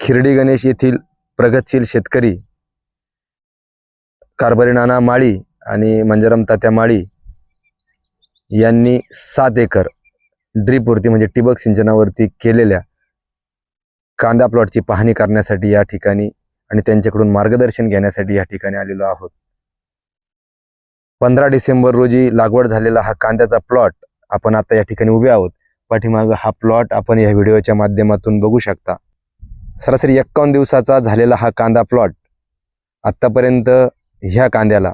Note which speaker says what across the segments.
Speaker 1: खिरडी गणेश येथील प्रगतशील शेतकरी कारभारी नाना माळी आणि मंजरम तात्या माळी यांनी सात एकर ड्रीपवरती म्हणजे ठिबक सिंचनावरती केलेल्या कांदा प्लॉटची पाहणी करण्यासाठी या ठिकाणी आणि त्यांच्याकडून मार्गदर्शन घेण्यासाठी या ठिकाणी आलेलो आहोत. पंधरा डिसेंबर रोजी लागवड झालेला हा कांद्याचा प्लॉट आपण आता या ठिकाणी उभे आहोत. पाठीमागं हा प्लॉट आपण या व्हिडिओच्या माध्यमातून बघू शकता. सरासरी एक्कावन्न दिवसाचा झालेला हा कांदा प्लॉट आत्तापर्यंत ह्या कांद्याला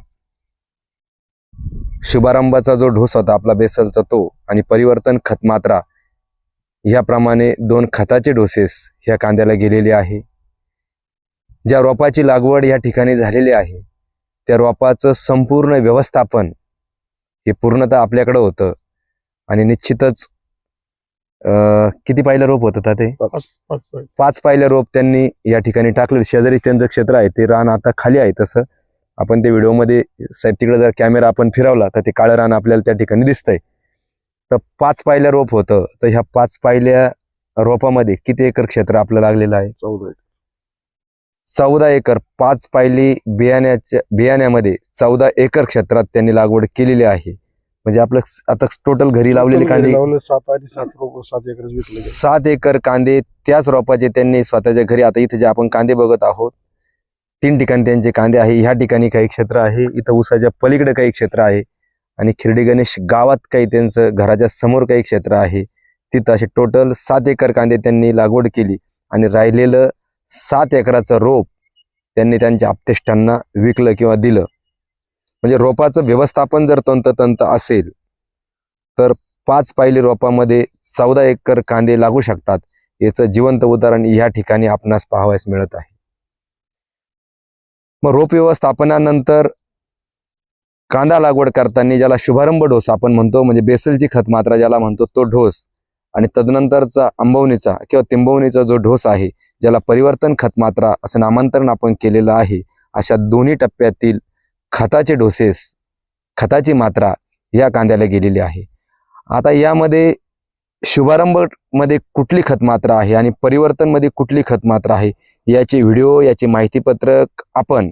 Speaker 1: शुभारंभाचा जो ढोस होता आपला बेसलचा तो आणि परिवर्तन खत मात्रा ह्याप्रमाणे दोन खताचे डोसेस ह्या कांद्याला गेलेले आहे. ज्या रोपाची लागवड या ठिकाणी झालेली आहे त्या रोपाचं संपूर्ण व्यवस्थापन हे पूर्णतः आपल्याकडं होतं आणि निश्चितच अं, किती पाहिलं रोप होतं का ते
Speaker 2: पाच. पाच पाच.
Speaker 1: पाच पाहिलं रोप त्यांनी या ठिकाणी टाकलं शेजारी त्यांचं क्षेत्र आहे. ते रान आता खाली आहे तसं. आपण ते व्हिडिओमध्ये साहेब तिकडे जर कॅमेरा आपण फिरवला तर ते काळं रान आपल्याला त्या ठिकाणी दिसतंय. तर पाच पाहिलं रोप होतं. तर ह्या पाच पाहिल्या रोपामध्ये किती एकर क्षेत्र आपलं लागलेलं आहे?
Speaker 2: चौदा आहे.
Speaker 1: चौदा एकर. पाच पायली बियाण्याच्या बियाण्यामध्ये चौदा एकर क्षेत्रात त्यांनी लागवड केलेली आहे. म्हणजे आपलं आता टोटल घरी लावलेले कांदे
Speaker 2: सात आणि सात रोप सात एकर.
Speaker 1: सात एकर कांदे त्याच रोपाचे त्यांनी स्वतःच्या घरी आता इथे जे आपण कांदे बघत आहोत तीन ठिकाणी त्यांचे कांदे आहे. ह्या ठिकाणी काही क्षेत्र आहे इथं उसाच्या पलीकडे काही क्षेत्र आहे आणि खिरडी गणेश गावात काही त्यांचं घराच्या समोर काही क्षेत्र आहे. तिथं असे टोटल सात एकर कांदे त्यांनी लागवड केली आणि राहिलेलं सात एकराचं रोप त्यांनी त्यांच्या आपतेष्टांना विकलं किंवा दिलं. म्हणजे रोपाचं व्यवस्थापन जर तंततंत असेल तर पाच पायली रोपामध्ये चौदा एकर कांदे लागू शकतात. याचं जिवंत उदाहरण या ठिकाणी आपणास पाहावयास मिळत आहे. मग रोप व्यवस्थापनानंतर कांदा लागवड करताना ज्याला शुभारंभ डोस आपण म्हणतो म्हणजे बेसलची खत मात्रा ज्याला म्हणतो तो ढोस आणि तदनंतरचा आंबवणीचा किंवा तिंबवणीचा जो ढोस आहे ज्याला परिवर्तन खत मात्रा असं नामांतरण आपण केलेलं आहे अशा दोन्ही टप्प्यातील खताचे डोसेस खताची मात्रा या कांद्याला गेलेली आहे. आता यामध्ये शुभारंभमध्ये कुठली खत मात्रा आहे आणि परिवर्तनमध्ये कुठली खत मात्रा आहे याचे व्हिडिओ याचे माहितीपत्रक आपण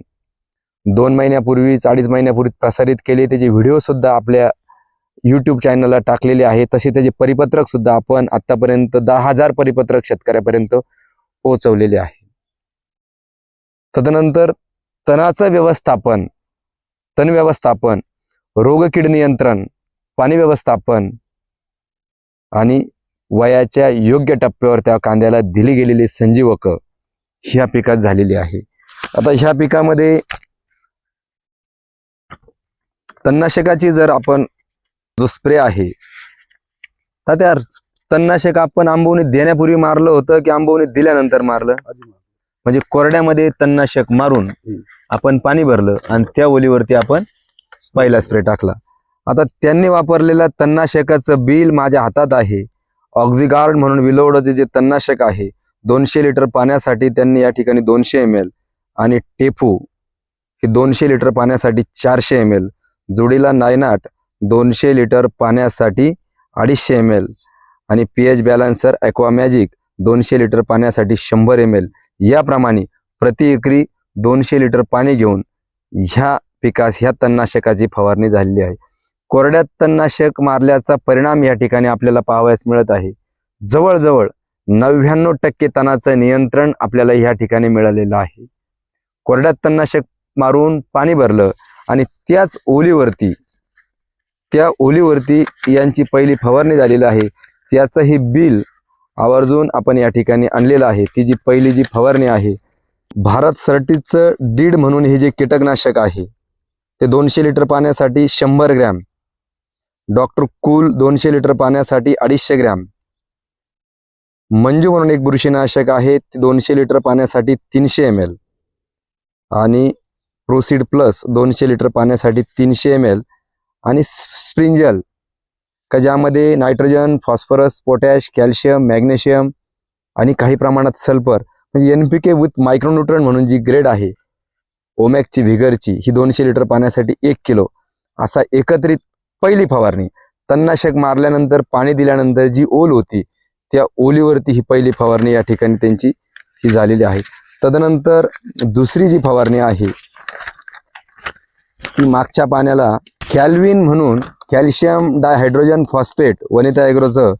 Speaker 1: दोन महिन्यापूर्वीच अडीच महिन्यापूर्वी प्रसारित केले. त्याचे व्हिडिओ सुद्धा आपल्या यूट्यूब चॅनलला टाकलेले आहे तसे त्याचे परिपत्रक सुद्धा आपण आतापर्यंत दहा हजार परिपत्रक शेतकऱ्यापर्यंत पोहोचवलेले आहे. तदनंतर तणाचं व्यवस्थापन तण व्यवस्थापन रोगकीड नियंत्रण पाणी व्यवस्थापन आणि वयाच्या योग्य टप्प्यावर त्या कांद्याला दिली गेलेली संजीवक ह्या पिकात झालेली आहे आता ह्या पिकामध्ये तणनाशकाची जर आपण जो स्प्रे आहे तर त्या तणनाशक आपण आंबवणी देण्यापूर्वी मारलं होतं की आंबवणी दिल्यानंतर मारलं. म्हणजे कोरड्यामध्ये तणनाशक मारून. आपण पाणी भरलं आणि त्या ओलीवरती आपण पहिला स्प्रे टाकला. आता त्यांनी वापरलेल्या तणनाशकाचं बिल माझ्या हातात आहे. ऑक्झिगार्ड म्हणून विलोडचे जे तणनाशक आहे. दोनशे लिटर पाण्यासाठी त्यांनी या ठिकाणी दोनशे एम एल आणि टेपू हे दोनशे लिटर पाण्यासाठी चारशे एम एल जोडीला नायनाट दोनशे लिटर पाण्यासाठी अडीचशे एम एल आणि पी एच बॅलन्सर ॲक्वामॅजिक दोनशे लिटर पाण्यासाठी शंभर एम एल याप्रमाणे प्रति एकरी दोनशे लिटर पाणी घेऊन ह्या पिकास ह्या तणनाशकाची फवारणी झालेली आहे. कोरड्यात तणनाशक मारल्याचा परिणाम या ठिकाणी आपल्याला पाहावयास मिळत आहे. जवळजवळ नव्याण्णव टक्के तणाचं नियंत्रण आपल्याला ह्या ठिकाणी मिळालेलं आहे. कोरड्यात तणनाशक मारून पाणी भरलं आणि त्याच ओलीवरती त्या ओलीवरती यांची पहिली फवारणी झालेली आहे. त्याचंही बिल आवर्जून आपण या ठिकाणी आणलेलं आहे. ती जी पहिली जी फवारणी आहे भारत सर्टीचं डीड म्हणून हे जे कीटकनाशक आहे ते दोनशे लिटर पाण्यासाठी शंभर ग्रॅम. डॉक्टर कूल दोनशे लिटर पाण्यासाठी अडीचशे ग्रॅम. मंजू म्हणून एक बुरशीनाशक आहे ते दोनशे लिटर पाण्यासाठी तीनशे एम एल आणि प्रोसीड प्लस दोनशे लिटर पाण्यासाठी तीनशे एम एल आणि स्प्रिंजल का ज्यामध्ये nitrogen phosphorus potash calcium magnesium आणि काही प्रमाणात सल्फर म्हणजे N P K with micronutrient म्हणून जी ग्रेड आहे ओमॅकची व्हिगरची ही दोनशे लिटर पाण्यासाठी एक किलो असा एकत्रित पहिली फवारणी. तणनाशक मारल्यानंतर पाणी दिल्यानंतर जी ओल होती त्या ओलीवरती ही पहिली फवारणी या ठिकाणी त्यांची ही झालेली आहे. तदनंतर दुसरी जी फवारणी आहे ती मागच्या पाण्याला कॅल्विन म्हणून कॅल्शियम डायहायड्रोजन फॉस्फेट वनिता एग्रोचं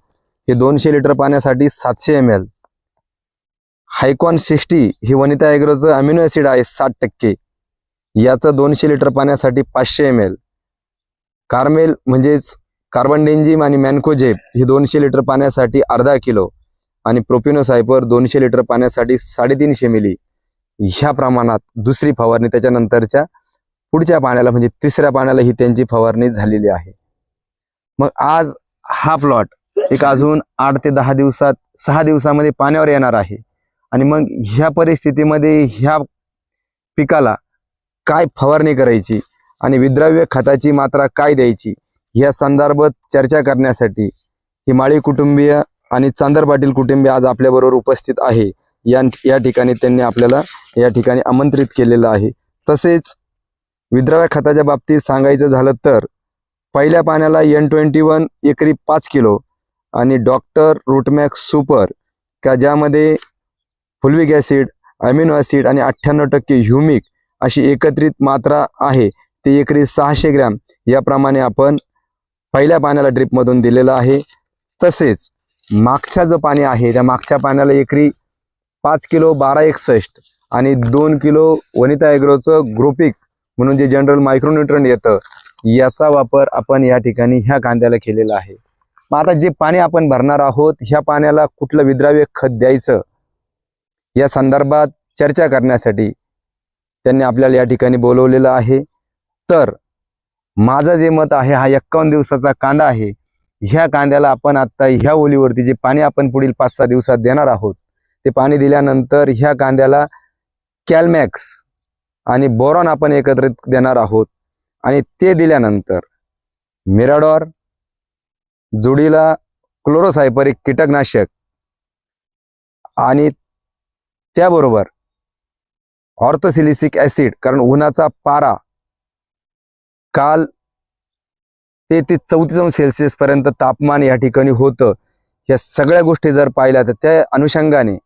Speaker 1: हे दोनशे लिटर पाण्यासाठी सातशे एम एल हायकॉन सिक्स्टी ही वनिता एग्रोचं अमिनो ॲसिड आहे साठ टक्के. याचं दोनशे लिटर पाण्यासाठी पाचशे एम एल. कार्मेल म्हणजेच कार्बन डेंजिम आणि मॅनकोजेप ही दोनशे लिटर पाण्यासाठी अर्धा किलो आणि प्रोपिनोसायपर दोनशे लिटर पाण्यासाठी साडेतीनशे मिली. ह्या प्रमाणात दुसरी फवारणी त्याच्यानंतरच्या पुढच्या पाण्याला म्हणजे तिसऱ्या पाण्याला ही त्यांची फवारणी झालेली आहे. मग आज हा प्लॉट एक अजून आठ ते दहा दिवसात सहा दिवसामध्ये पाण्यावर येणार आहे. आणि मग ह्या परिस्थितीमध्ये ह्या पिकाला काय फवारणी करायची आणि विद्राव्य खताची मात्रा काय द्यायची या संदर्भात चर्चा करण्यासाठी हिमाळी कुटुंबीय आणि चांदर पाटील कुटुंबीय आज आपल्याबरोबर उपस्थित आहे. या या ठिकाणी त्यांनी आपल्याला या ठिकाणी आमंत्रित केलेलं आहे. तसेच विद्राव्य खताच्या बाबतीत सांगायचं झालं तर पहिल्या पाण्याला एन ट्वेंटी वन एकरी पाच किलो आणि डॉक्टर रूटमॅक्स सुपर का ज्यामध्ये फुलविक ॲसिड अमिनो ॲसिड आणि अठ्ठ्याण्णव टक्के ह्युमिक अशी एकत्रित मात्रा आहे. ती एकरी सहाशे ग्रॅम. याप्रमाणे आपण पहिल्या पाण्याला ड्रिपमधून दिलेलं आहे. तसेच मागच्या जो पाणी आहे त्या मागच्या पाण्याला एकरी पाच किलो बारा एकसष्ट आणि दोन किलो वनिता एग्रोचं ग्रोपिक म्हणून जे जनरल मायक्रोन्युट्रन येतं याचा वापर आपण या ठिकाणी ह्या कांद्याला केलेला आहे. मग आता जे पाणी आपण भरणार आहोत ह्या पाण्याला कुठलं विद्राव्य खत द्यायचं? या संदर्भात चर्चा करण्यासाठी त्यांनी आपल्याला या ठिकाणी बोलवलेलं आहे. तर माझं जे मत आहे हा एक्कावन्न दिवसाचा कांदा आहे. ह्या कांद्याला आपण आत्ता ह्या ओलीवरती जे पाणी आपण पुढील पाच सहा दिवसात देणार आहोत ते पाणी दिल्यानंतर ह्या कांद्याला कॅलमॅक्स आणि बोरॉन आपण एकत्रित देणार आहोत. आणि ते दिल्यानंतर मिराडॉर जोडीला क्लोरोसायपर एक कीटकनाशक आणि त्याबरोबर ऑर्थोसिलिसिक ऍसिड कारण उन्हाचा पारा काल ते ते चौतीस अंश सेल्सिअस पर्यंत तापमान या ठिकाणी होतं. या सगळ्या गोष्टी जर पाहिल्या तर त्या अनुषंगाने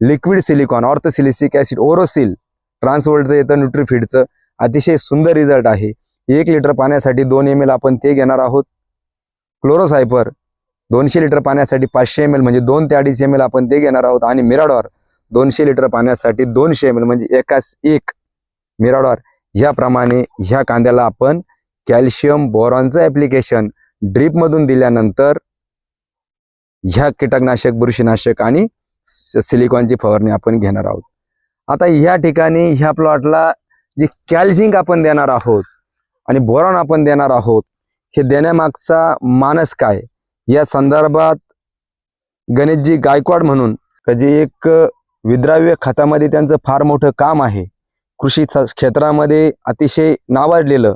Speaker 1: लिक्विड सिलिकॉन ऑर्थोसिलिसिक ऍसिड ओरोसिल ट्रान्सवर्ल्डचं येतं न्यूट्रीफिडचं. अतिशय सुंदर रिझल्ट आहे. एक लिटर पाण्यासाठी दोन एम एल आपण ते घेणार आहोत. क्लोरोसायपर दोनशे लिटर पाण्यासाठी पाचशे एम एल म्हणजे दोन ते अडीच एम एल आपण ते घेणार आहोत. आणि मिराडॉर दोनशे लिटर पाण्यासाठी दोनशे एम एल म्हणजे एकाच एक मिराडॉर ह्याप्रमाणे ह्या कांद्याला आपण कॅल्शियम बोरॉनचं ॲप्लिकेशन ड्रीपमधून दिल्यानंतर ह्या कीटकनाशक बुरशीनाशक आणि सिलिकॉनची फवारणी आपण घेणार आहोत. आता ह्या ठिकाणी ह्या प्लॉटला जे कॅल्झिंक आपण देणार आहोत आणि बोरॉन आपण देणार आहोत हे देण्यामागचा मानस काय? या संदर्भात गणेशजी गायकवाड म्हणून जे एक विद्राव्य खतामध्ये त्यांचं फार मोठं काम आहे. कृषी क्षेत्रामध्ये अतिशय नावाजलेलं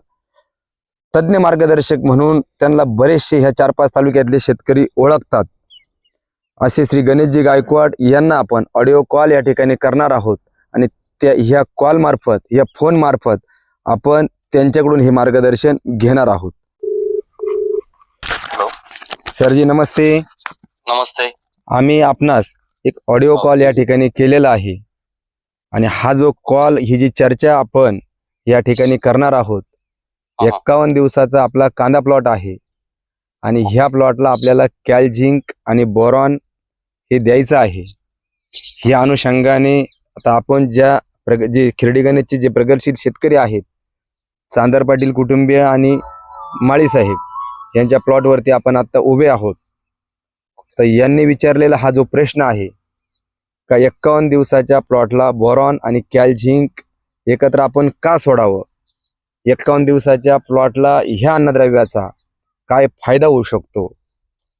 Speaker 1: तज्ज्ञ मार्गदर्शक म्हणून त्यांना बरेचसे ह्या चार पाच तालुक्यातले शेतकरी ओळखतात. असे श्री गणेशजी गायकवाड यांना आपण ऑडिओ कॉल या ठिकाणी करणार आहोत. आणि त्या ह्या कॉल मार्फत ह्या फोन मार्फत आपण त्यांच्याकडून हे मार्गदर्शन घेणार आहोत. सरजी नमस्ते.
Speaker 3: नमस्ते.
Speaker 1: आम्ही आपणास एक ऑडिओ कॉल या ठिकाणी केलेला आहे. आणि हा जो कॉल ही जी चर्चा आपण या ठिकाणी करणार आहोत. एक्कावन्न दिवसाचा आपला कांदा प्लॉट आहे. आणि ह्या प्लॉटला आपल्याला कॅलझिंक आणि बोरॉन हे द्यायचं आहे. ह्या अनुषंगाने आता आपण ज्या प्रग जे खिरडी गणेशचे जे प्रगतशील शेतकरी आहेत चांदर पाटील कुटुंबीय आणि माळी साहेब यांच्या प्लॉटवरती आपण आता उभे आहोत. तर यांनी विचारलेला हा जो प्रश्न आहे का एक्कावन्न दिवसाच्या प्लॉटला बोरॉन आणि कॅल्झिंक एकत्र आपण का सोडावं? एक्कावन्न दिवसाच्या प्लॉटला ह्या अन्नद्रव्याचा काय फायदा होऊ शकतो?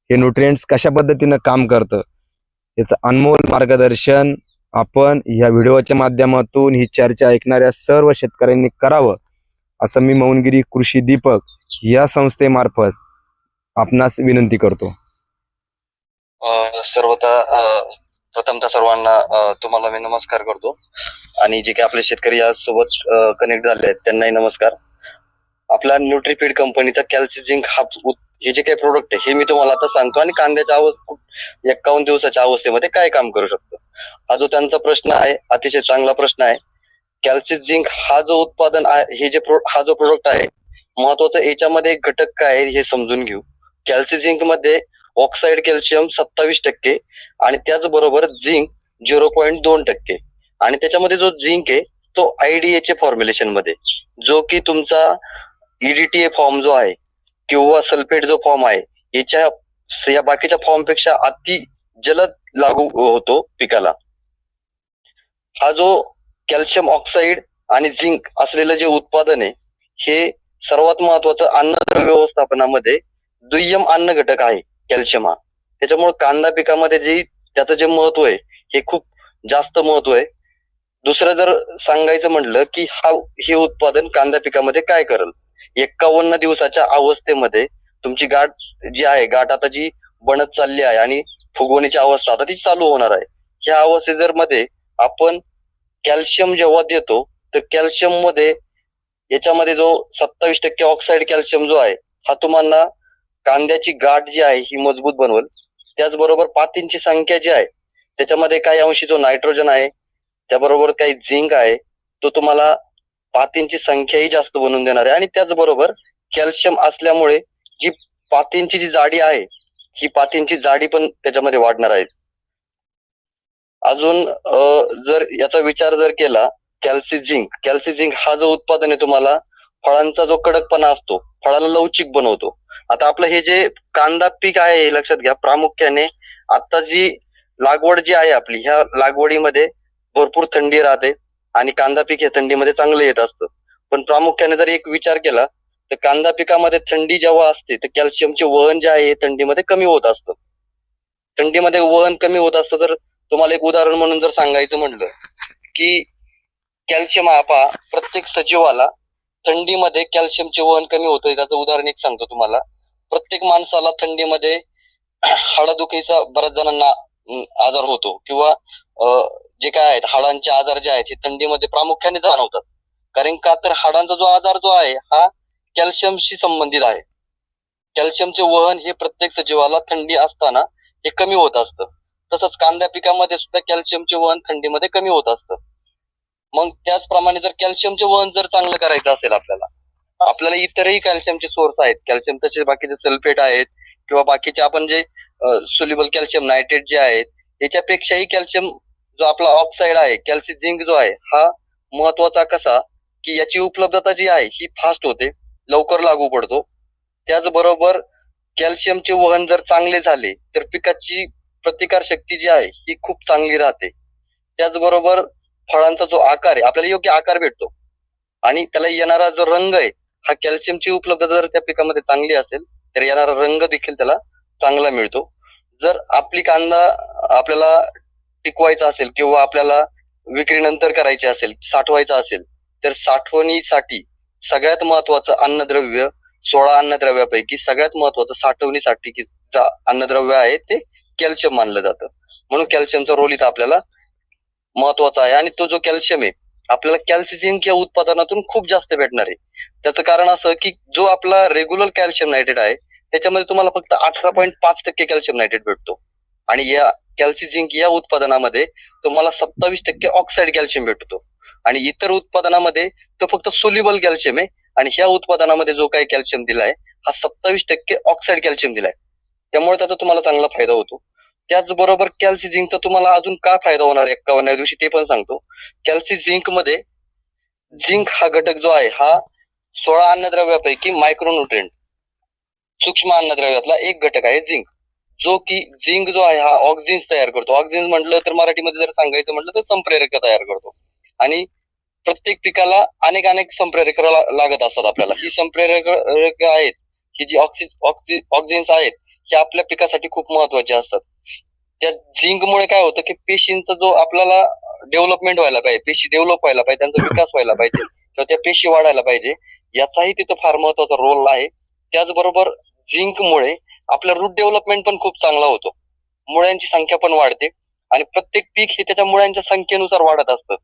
Speaker 1: हे न्यूट्रिएंट्स कशा पद्धतीनं काम करतं? याचं अनमोल मार्गदर्शन आपण ह्या व्हिडिओच्या माध्यमातून ही चर्चा ऐकणाऱ्या सर्व शेतकऱ्यांनी करावं असं मी मौनगिरी कृषी दीपक या संस्थेमार्फत आपणास विनंती करतो.
Speaker 3: सर्वता प्रथमतः सर्वांना तुम्हाला मी नमस्कार करतो. आणि जे काही आपले शेतकरी आज सोबत कनेक्ट झाले आहेत त्यांनाही नमस्कार. आपला न्यूट्रीफीड कंपनीचा कॅल्सिझिंक हा हे जे काही प्रोडक्ट आहे हे मी तुम्हाला आता सांगतो. आणि कांद्याच्या अवस्थ एक्कावन्न दिवसाच्या अवस्थेमध्ये काय काम करू शकतो? हा जो त्यांचा प्रश्न आहे अतिशय चांगला प्रश्न आहे. कॅल्सिस झिंक हा जो उत्पादन आहे हे जे प्रो हा जो प्रोडक्ट आहे महत्त्वाचा याच्यामध्ये एक घटक काय हे समजून घेऊ. कॅल्सिस झिंकमध्ये ऑक्साईड कॅल्शियम सत्तावीस टक्के आणि त्याचबरोबर झिंक झिरो पॉईंट दोन टक्के. आणि त्याच्यामध्ये जो झिंक आहे तो आयडीएचे फॉर्म्युलेशनमध्ये. जो की तुमचा ईडीटीए फॉर्म जो आहे किंवा सल्फेट जो फॉर्म आहे याच्या या बाकीच्या फॉर्मपेक्षा अति जलद लागू होतो पिकाला. हा जो कॅल्शियम ऑक्साईड आणि झिंक असलेलं जे उत्पादन आहे हे सर्वात महत्वाचं अन्नद्रव्य व्यवस्थापनामध्ये दुय्यम अन्न घटक आहे. कॅल्शियम हा. त्याच्यामुळे कांदा पिकामध्ये जे त्याचं जे महत्त्व आहे हे खूप जास्त महत्त्व आहे. दुसरं जर सांगायचं म्हटलं की हा हे उत्पादन कांदा पिकामध्ये काय करल? एक्कावन्न दिवसाच्या अवस्थेमध्ये तुमची गाठ जी आहे गाठ आता जी बनत चालली आहे आणि फुगवणीची अवस्था आता ती चालू होणार आहे. ह्या अवस्थे जर मध्ये आपण कॅल्शियम जेव्हा देतो तर कॅल्शियममध्ये याच्यामध्ये जो सत्तावीस टक्के ऑक्साईड कॅल्शियम जो आहे हा तुम्हाला कांद्याची गाठ जी आहे ही मजबूत बनवल. त्याचबरोबर पातींची संख्या जी आहे त्याच्यामध्ये काही अंशी जो नायट्रोजन आहे त्याबरोबर काही झिंक आहे तो तुम्हाला पातींची संख्याही जास्त बनवून देणार आहे. आणि त्याचबरोबर कॅल्शियम असल्यामुळे जी पातींची जी जाडी आहे ही पातींची जाडी पण त्याच्यामध्ये वाढणार आहे. अजून जर याचा विचार जर केला कॅल्सी झिंक कॅल्सी झिंक हा जो उत्पादन आहे तुम्हाला फळांचा जो कडकपणा असतो फळाला लवचिक बनवतो. आता आपलं हे जे कांदा पीक आहे हे लक्षात घ्या. प्रामुख्याने आता जी लागवड जी आहे आपली ह्या लागवडीमध्ये भरपूर थंडी राहते आणि कांदा पीक हे थंडीमध्ये चांगलं येत असतं. पण प्रामुख्याने जर एक विचार केला तर कांदा पिकामध्ये थंडी जेव्हा असते तर कॅल्शियमचे वहन जे आहे हे थंडीमध्ये कमी होत असतं. थंडीमध्ये वहन कमी होत असतं तर तुम्हाला एक उदाहरण म्हणून जर सांगायचं म्हणलं की कॅल्शियम हा पहा प्रत्येक सजीवाला थंडीमध्ये कॅल्शियमचे वहन कमी होतं त्याचं उदाहरण एक सांगतो तुम्हाला. प्रत्येक माणसाला थंडीमध्ये हाडादुखीचा बऱ्याच जणांना आजार होतो किंवा जे काय आहेत हाडांचे आजार जे आहेत हे थंडीमध्ये प्रामुख्याने जाणवतात. कारण का तर हाडांचा जो आजार जो आहे हा कॅल्शियमशी संबंधित आहे. कॅल्शियमचे वहन हे प्रत्येक सजीवाला थंडी असताना हे कमी होत असतं. तसंच कांद्या पिकामध्ये सुद्धा कॅल्शियमचे वहन थंडीमध्ये कमी होत असतं. मग त्याचप्रमाणे जर कॅल्शियमचे वहन जर चांगलं करायचं असेल आपल्याला आपल्याला इतरही कॅल्शियमचे सोर्स आहेत. कॅल्शियम तसेच बाकीचे सल्फेट आहेत किंवा बाकीचे आपण जे सोल्युबल कॅल्शियम नायट्रेट जे आहेत याच्यापेक्षाही कॅल्शियम जो आपला ऑक्साईड आहे कॅल्शियम झिंक जो आहे हा महत्त्वाचा कसा की याची उपलब्धता जी आहे ही फास्ट होते लवकर लागू पडतो. त्याचबरोबर कॅल्शियमचे वहन जर चांगले झाले तर पिकाची प्रतिकार शक्ती जी आहे ही खूप चांगली राहते. त्याचबरोबर फळांचा जो आकार आहे आपल्याला योग्य आकार भेटतो. आणि त्याला येणारा जो रंग आहे हा कॅल्शियमची उपलब्धता जर त्या पिकामध्ये चांगली असेल तर येणारा रंग देखील त्याला चांगला मिळतो. जर आपली कांदा आपल्याला टिकवायचा असेल किंवा आपल्याला विक्रीनंतर करायची असेल साठवायचा असेल तर साठवणीसाठी सगळ्यात महत्वाचं अन्नद्रव्य सोळा अन्नद्रव्यापैकी सगळ्यात महत्वाचं साठवणीसाठी अन्नद्रव्य आहे ते कॅल्शियम मानलं जातं. म्हणून कॅल्शियमचा रोल इथं आपल्याला महत्त्वाचा आहे. आणि तो जो कॅल्शियम आहे आपल्याला कॅल्सिजिन या उत्पादनातून खूप जास्त भेटणार आहे. त्याचं कारण असं की जो आपला रेग्युलर कॅल्शियम नायट्रेट आहे त्याच्यामध्ये तुम्हाला फक्त अठरा पॉईंट पाच टक्के कॅल्शियम नायट्रेट भेटतो. आणि या कॅल्सिझिंक या उत्पादनामध्ये तुम्हाला सत्तावीस टक्के ऑक्साईड कॅल्शियम भेटतो. आणि इतर उत्पादनामध्ये तो फक्त सोल्युबल कॅल्शियम आहे. आणि ह्या उत्पादनामध्ये जो काही कॅल्शियम दिलाय हा सत्तावीस टक्के ऑक्साईड कॅल्शियम दिलाय. त्यामुळे त्याचा तुम्हाला चांगला फायदा होतो. त्याचबरोबर कॅल्सी झिंकचा तुम्हाला अजून का फायदा होणार एक्कावन्न दिवशी ते पण सांगतो. कॅल्सी झिंकमध्ये झिंक हा घटक जो आहे हा सोळा अन्नद्रव्यापैकी मायक्रोन्युट्रिएंट सूक्ष्म अन्नद्रव्यातला एक घटक आहे झिंक जो की झिंक जो आहे हा ऑक्झिन्स तयार करतो. ऑक्झिन्स म्हटलं तर मराठीमध्ये जर सांगायचं म्हटलं तर संप्रेरक तयार करतो. आणि प्रत्येक पिकाला अनेक अनेक संप्रेरक लागत असतात आपल्याला. ही संप्रेरक आहेत ही जी ऑक्सि ऑक्झिन्स आहेत हे आपल्या पिकासाठी खूप महत्त्वाचे असतात. त्या झिंकमुळे काय होतं की पेशींचा जो आपल्याला डेव्हलपमेंट व्हायला पाहिजे पेशी डेव्हलप व्हायला पाहिजे त्यांचा विकास व्हायला पाहिजे किंवा त्या पेशी वाढायला पाहिजे याचाही तिथं फार महत्त्वाचा रोल आहे. त्याचबरोबर झिंकमुळे आपला रूट डेव्हलपमेंट पण खूप चांगला होतो. मुळ्यांची संख्या पण वाढते आणि प्रत्येक पीक हे त्याच्या मुळ्यांच्या संख्येनुसार वाढत असतं.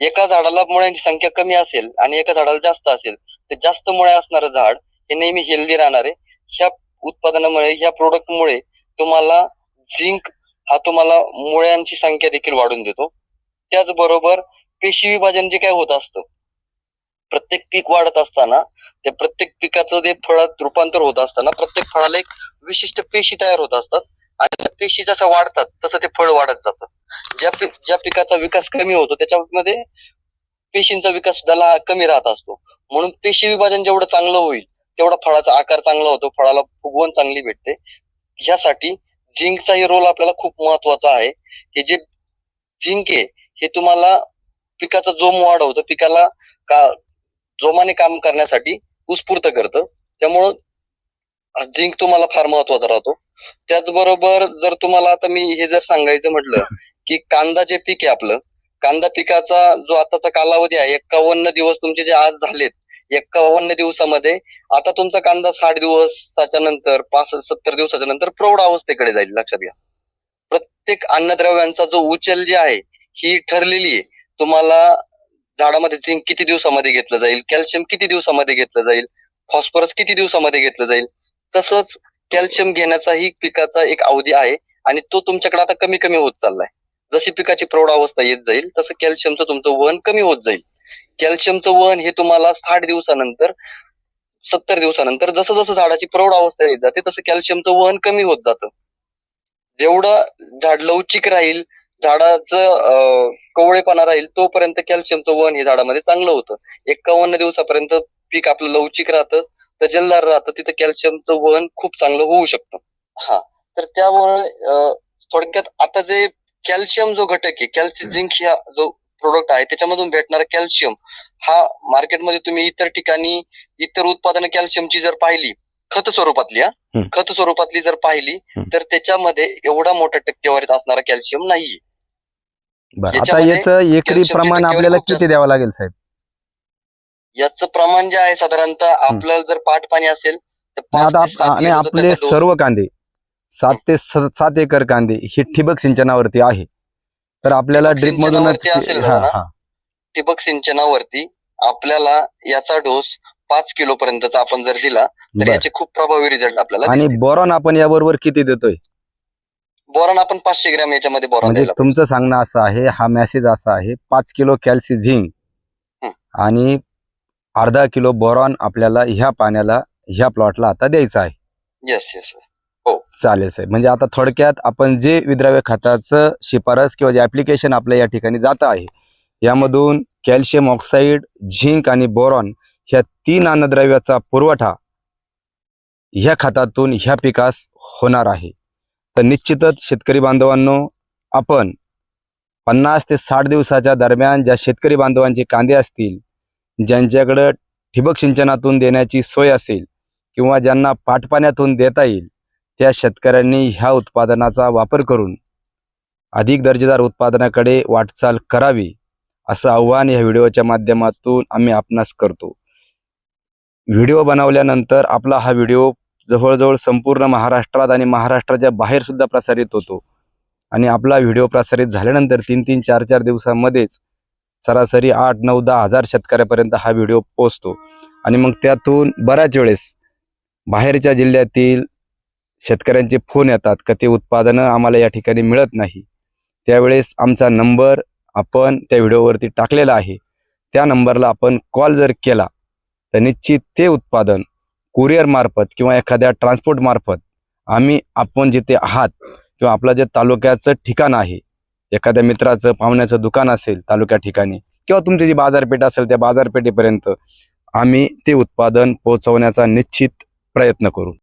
Speaker 3: एका झाडाला मुळ्यांची संख्या कमी असेल आणि एका झाडाला जास्त असेल तर जास्त मुळे असणारं झाड हे नेहमी हेल्दी राहणार आहे. ह्या उत्पादनामुळे ह्या प्रोडक्टमुळे तुम्हाला झिंक हा तुम्हाला मुळ्यांची संख्या देखील वाढून देतो. त्याचबरोबर पेशी विभाजन जे काय होत असतं प्रत्येक पीक वाढत असताना त्या प्रत्येक पिकाचं जे फळात रूपांतर होत असताना प्रत्येक फळाला एक विशिष्ट पेशी तयार होत असतात. आणि त्या पेशी जसं वाढतात तसं ते फळ वाढत जातं. ज्या पी ज्या पिकाचा विकास कमी होतो त्याच्यामध्ये पेशींचा विकास सुद्धा कमी राहत असतो. म्हणून पेशी विभाजन जेवढं चांगलं होईल तेवढा फळाचा आकार चांगला होतो फळाला फुगवण चांगली भेटते. ह्यासाठी झिंकचाही रोल आपल्याला खूप महत्त्वाचा आहे. हे जे झिंक आहे हे तुम्हाला पिकाचा जोम वाढवतं. पिकाला का जोमाने काम करण्यासाठी उत्स्फूर्त करतं. त्यामुळं झिंक तुम्हाला फार महत्त्वाचा राहतो. त्याचबरोबर जर तुम्हाला आता मी हे जर सांगायचं म्हटलं की कांदा जे पीक आहे आपलं कांदा पिकाचा जो आताचा कालावधी आहे एक्कावन्न दिवस तुमचे जे आज झालेत एक्कावन्न दिवसामध्ये. आता तुमचा कांदा साठ दिवसाच्या नंतर पासष्ट सत्तर दिवसाच्या नंतर प्रौढ अवस्थेकडे जाईल लक्षात घ्या. प्रत्येक अन्नद्रव्यांचा जो उचल जे आहे ही ठरलेली आहे. तुम्हाला झाडामध्ये झिंक किती दिवसामध्ये घेतलं जाईल कॅल्शियम किती दिवसामध्ये घेतलं जाईल फॉस्फरस किती दिवसामध्ये घेतलं जाईल तसंच कॅल्शियम घेण्याचाही पिकाचा एक अवधी आहे आणि तो तुमच्याकडे आता कमी कमी होत चाललाय. जशी पिकाची प्रौढ अवस्था येत जाईल तसं कॅल्शियमचं तुमचं वहन कमी होत जाईल. कॅल्शियमचं वहन हे तुम्हाला साठ दिवसानंतर सत्तर दिवसानंतर जसं जसं झाडाची प्रौढ अवस्था येत जाते तसं कॅल्शियमचं वहन कमी होत जातं. जेवढं झाड लवचिक राहील झाडाचं कवळेपणा राहील तोपर्यंत कॅल्शियमचं वहन हे झाडामध्ये चांगलं होतं. एक्कावन्न दिवसापर्यंत पीक आपलं लवचिक राहतं तर जलदार राहतं तिथं कॅल्शियमचं वहन खूप चांगलं होऊ शकतं. हा. तर त्यामुळे थोडक्यात आता जे कॅल्शियम जो घटक आहे कॅल्शियम झिंक ह्या जो प्रोडक्ट आहे त्याच्यामधून भेटणारा कॅल्शियम हा मार्केटमध्ये तुम्ही इतर ठिकाणी इतर उत्पादनं कॅल्शियमची जर पाहिली खत स्वरूपातली हा. खत स्वरूपातली जर पाहिली. तर त्याच्यामध्ये एवढा मोठ्या टक्केवारीत असणारा कॅल्शियम नाही
Speaker 1: आता याचं एकरी प्रमाण आपल्याला किती. द्यावं लागेल साहेब?
Speaker 3: याचं प्रमाण जे आहे साधारणतः आपल्याला जर पाट पाणी असेल तर
Speaker 1: आपले सर्व कांदे सात ते सात एकर कांदे हे ठिबक सिंचनावरती आहे. तर आपल्याला ड्रीप मधूनच
Speaker 3: ठिबक सिंचनावरती आपल्याला याचा डोस पाच किलो पर्यंतचा आपण जर दिला तर याचे खूप प्रभावी रिझल्ट आपल्याला
Speaker 1: आणि बोरॉन आपण याबरोबर किती देतोय?
Speaker 3: बोरॉन आपण पाचशे ग्रॅम याच्यामध्ये बोरॉन
Speaker 1: म्हणजे तुमचं सांगणं असं आहे हा मेसेज असा आहे पाच किलो कॅल्सी झिंक
Speaker 3: हं.
Speaker 1: आणि अर्धा किलो बोरॉन आपल्याला ह्या पाण्याला ह्या प्लॉटला आता द्यायचं आहे.
Speaker 3: येस येस हो.
Speaker 1: चालेल साहेब म्हणजे आता थोडक्यात आपण जे विद्राव्य खताचं शिफारस किंवा जे ऍप्लिकेशन आपल्या या ठिकाणी जात आहे यामधून कॅल्शियम ऑक्साईड झिंक आणि बोरॉन ह्या तीन अन्नद्रव्याचा पुरवठा ह्या खतातून ह्या पिकास होणार आहे. तर निश्चितच शेतकरी बांधवांनो आपण पन्नास ते साठ दिवसाच्या दरम्यान ज्या शेतकरी बांधवांचे कांदे असतील ज्यांच्याकडं ठिबक सिंचनातून देण्याची सोय असेल किंवा ज्यांना पाटपाण्यातून देता येईल त्या शेतकऱ्यांनी ह्या उत्पादनाचा वापर करून अधिक दर्जेदार उत्पादनाकडे वाटचाल करावी असं आव्हान या व्हिडिओच्या माध्यमातून आम्ही आपणास करतो. व्हिडिओ बनवल्यानंतर आपला हा व्हिडिओ जवळजवळ संपूर्ण महाराष्ट्रात आणि महाराष्ट्राच्या बाहेर सुद्धा प्रसारित होतो. आणि आपला व्हिडिओ प्रसारित झाल्यानंतर तीन तीन चार चार दिवसामध्येच सरासरी आठ नऊ दहा हजार शेतकऱ्यापर्यंत हा व्हिडिओ पोहोचतो. आणि मग त्यातून बऱ्याच वेळेस बाहेरच्या जिल्ह्यातील शेतकऱ्यांचे फोन येतात का ते उत्पादनं आम्हाला या ठिकाणी मिळत नाही. त्यावेळेस आमचा नंबर आपण त्या व्हिडिओवरती टाकलेला आहे. त्या नंबरला आपण कॉल जर केला तर निश्चित ते उत्पादन कुरिअर मार्फत किंवा एखाद्या ट्रान्सपोर्ट मार्फत आम्ही आपण जिथे आहात किंवा आपलं जे तालुक्याचं ठिकाण आहे एखाद्या मित्राचं पाहुण्याचं दुकान असेल तालुक्या ठिकाणी किंवा तुमची जी बाजारपेठ असेल त्या बाजारपेठेपर्यंत आम्ही ते उत्पादन पोहोचवण्याचा निश्चित प्रयत्न करू.